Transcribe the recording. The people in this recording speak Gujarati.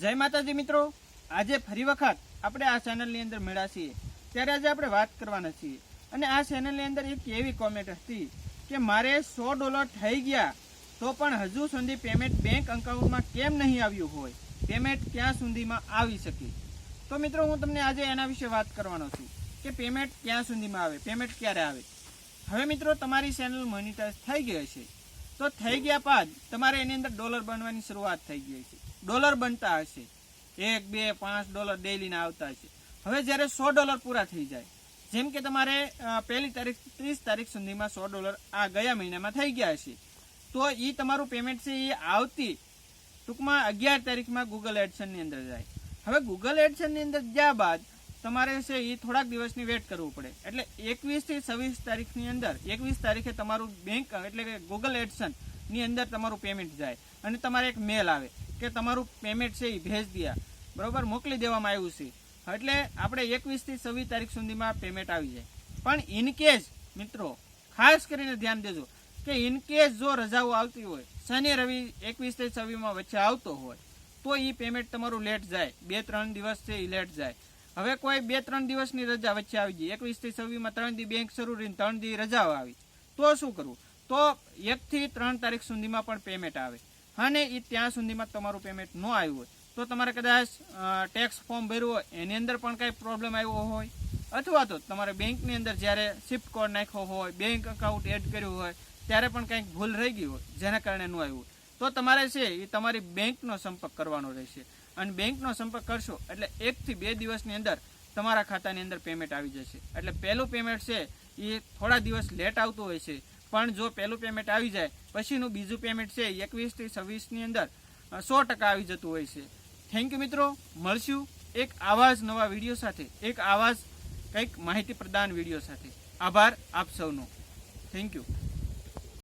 જય માતાજી મિત્રો. આજે ફરી વખત આપણે આ ચેનલની અંદર મળ્યા છીએ. ત્યારે આજે આપણે વાત કરવાના છીએ. અને આ ચેનલની અંદર એક એવી કોમેન્ટ હતી કે મારે સો ડોલર થઈ ગયા તો પણ હજુ સુધી પેમેન્ટ બેંક અકાઉન્ટમાં કેમ નહીં આવ્યું હોય? પેમેન્ટ ક્યાં સુધીમાં આવી શકે? તો મિત્રો, હું તમને આજે એના વિશે વાત કરવાનો છું કે પેમેન્ટ ક્યાં સુધીમાં આવે? પેમેન્ટ ક્યારે આવે? હવે મિત્રો, તમારી ચેનલ મોનિટાઈઝ થઈ ગઈ હશે. તો થઈ ગયા બાદ તમારે એની અંદર ડોલર બનવાની શરૂઆત થઈ ગઈ છે ડોલર બનતા હશે. એક, બે, પાંચ ડોલર ડેલીને આવતા હશે. હવે જ્યારે સો ડોલર પૂરા થઈ જાય, જેમ કે તમારે પહેલી તારીખ ત્રીસ તારીખ સુધીમાં સો ડોલર આ ગયા મહિનામાં થઈ ગયા હશે. તો એ તમારું પેમેન્ટ છે એ આવતી ટૂંકમાં અગિયાર તારીખમાં ગૂગલ એડસનની અંદર જાય. હવે ગૂગલ એડસનની અંદર ગયા બાદ તમારે છે એ થોડાક દિવસની વેટ કરવું પડે. એટલે એકવીસથી છવ્વીસ તારીખની અંદર, એકવીસ તારીખે તમારું બેંક એટલે કે ગૂગલ એડસનની અંદર તમારું પેમેન્ટ જાય અને તમારે એક મેલ આવે. કે તમારું પેમેન્ટ છે એ ભેજ દિયા. બરાબર? મોકલી દેવામાં આવ્યું છે. એટલે આપણે એકવીસથી છવ્વીસ તારીખ સુધીમાં પેમેન્ટ આવી જાય. પણ ઇનકેસ મિત્રો, ખાસ કરીને ધ્યાન દેજો કે ઇનકેસ જો રજાઓ આવતી હોય, શનિ, રવિ એકવીસથી છવ્વીસમાં વચ્ચે આવતો હોય, તો એ પેમેન્ટ તમારું લેટ જાય. બે, ત્રણ દિવસ છે એ લેટ જાય. હવે કોઈ બે, ત્રણ દિવસની રજા વચ્ચે આવી ગઈ. એકવીસથી છવ્વીસમાં ત્રણ દી બેંક શરૂ રહીને ત્રણ દી રજાઓ આવી. તો શું કરવું? તો એકથી ત્રણ તારીખ સુધીમાં પણ પેમેન્ટ આવે. અને એ ત્યાં સુધીમાં તમારું પેમેન્ટ ન આવ્યું હોય. તો તમારે કદાચ ટેક્સ ફોર્મ ભર્યું હોય, એની અંદર પણ કાંઈ પ્રોબ્લેમ આવ્યો હોય. અથવા તો તમારે બેંકની અંદર જ્યારે શિફ્ટ કોડ નાખ્યો હોય બેંક અકાઉન્ટ એડ કર્યું હોય, ત્યારે પણ કંઈક ભૂલ રહી ગઈ હોય, જેના કારણે ન આવ્યું તો તમારે છે એ તમારી બેંકનો સંપર્ક કરવાનો રહેશે. અને બેંકનો સંપર્ક કરશો એટલે એકથી બે દિવસની અંદર તમારા ખાતાની અંદર પેમેન્ટ આવી જશે. એટલે પહેલું પેમેન્ટ છે એ થોડા દિવસ લેટ આવતું હોય છે. પણ જો પહેલું પેમેન્ટ આવી જાય પછીનું બીજું પેમેન્ટ છે એકવીસથી છવ્વીસની અંદર સો ટકા આવી જતું હોય છે. થેન્ક યુ મિત્રો. મળશું એક આવા જ નવા વીડિયો સાથે, એક આવા જ કંઈક માહિતી પ્રદાન વીડિયો સાથે. આભાર આપ સૌનો. Thank you